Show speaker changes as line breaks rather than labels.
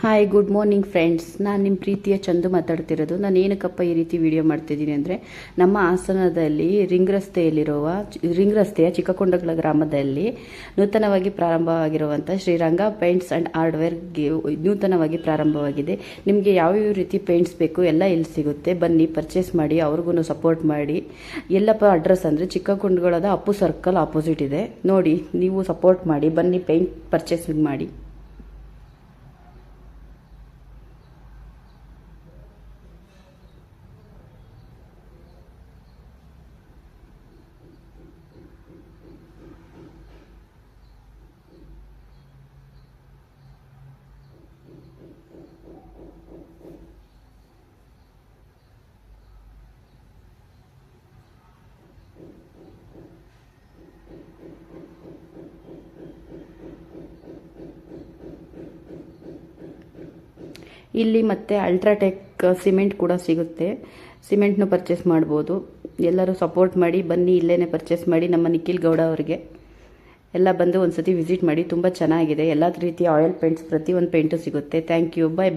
Hi good morning friends ನಾನು ನಿಮ್ಮ ಪ್ರೀತಿಯ ಚಂದು ಮಾತಾಡ್ತಿರೋದು. ನಾನು ಏನಕ್ಕಪ್ಪ ಈ ರೀತಿ ವಿಡಿಯೋ ಮಾಡ್ತಿದ್ದೀನಿ ಅಂದರೆ, ನಮ್ಮ ಹಾಸನದಲ್ಲಿ ರಿಂಗ್ ರಸ್ತೆಯಲ್ಲಿರುವ, ರಿಂಗ್ ರಸ್ತೆಯ ಚಿಕ್ಕಕೊಂಡಗಳ ಗ್ರಾಮದಲ್ಲಿ ನೂತನವಾಗಿ ಪ್ರಾರಂಭವಾಗಿರುವಂಥ ಶ್ರೀರಂಗ ಪೇಂಟ್ಸ್ ಆ್ಯಂಡ್ ಹಾರ್ಡ್ವೇರ್ಗೆ ನೂತನವಾಗಿ ಪ್ರಾರಂಭವಾಗಿದೆ. ನಿಮಗೆ ಯಾವ್ಯಾವ ರೀತಿ ಪೇಂಟ್ಸ್ ಬೇಕು ಎಲ್ಲ ಇಲ್ಲಿ ಸಿಗುತ್ತೆ. ಬನ್ನಿ ಪರ್ಚೇಸ್ ಮಾಡಿ ಅವ್ರಿಗೂ ಸಪೋರ್ಟ್ ಮಾಡಿ. ಎಲ್ಲಪ್ಪ ಅಡ್ರೆಸ್ ಅಂದರೆ ಚಿಕ್ಕಕೊಂಡಗಳದ ಅಪ್ಪು ಸರ್ಕಲ್ ಆಪೋಸಿಟ್ ಇದೆ. ನೋಡಿ, ನೀವು ಸಪೋರ್ಟ್ ಮಾಡಿ, ಬನ್ನಿ ಪೇಂಟ್ ಪರ್ಚೇಸಿಂಗ್ ಮಾಡಿ. ಇಲ್ಲಿ ಮತ್ತೆ ಅಲ್ಟ್ರಾಟೆಕ್ ಸಿಮೆಂಟ್ ಕೂಡ ಸಿಗುತ್ತೆ. ಸಿಮೆಂಟ್ನು ಪರ್ಚೇಸ್ ಮಾಡ್ಬೋದು. ಎಲ್ಲರೂ ಸಪೋರ್ಟ್ ಮಾಡಿ, ಬನ್ನಿ ಇಲ್ಲೇ ಪರ್ಚೇಸ್ ಮಾಡಿ ನಮ್ಮ ನಿಖಿಲ್ ಗೌಡ ಅವರಿಗೆ. ಎಲ್ಲ ಬಂದು ಒಂದ್ಸತಿ ವಿಸಿಟ್ ಮಾಡಿ, ತುಂಬ ಚೆನ್ನಾಗಿದೆ. ಎಲ್ಲ ರೀತಿಯ ಆಯಿಲ್ ಪೇಂಟ್ಸ್ ಪ್ರತಿಯೊಂದು ಪೇಂಟು ಸಿಗುತ್ತೆ. Thank you bye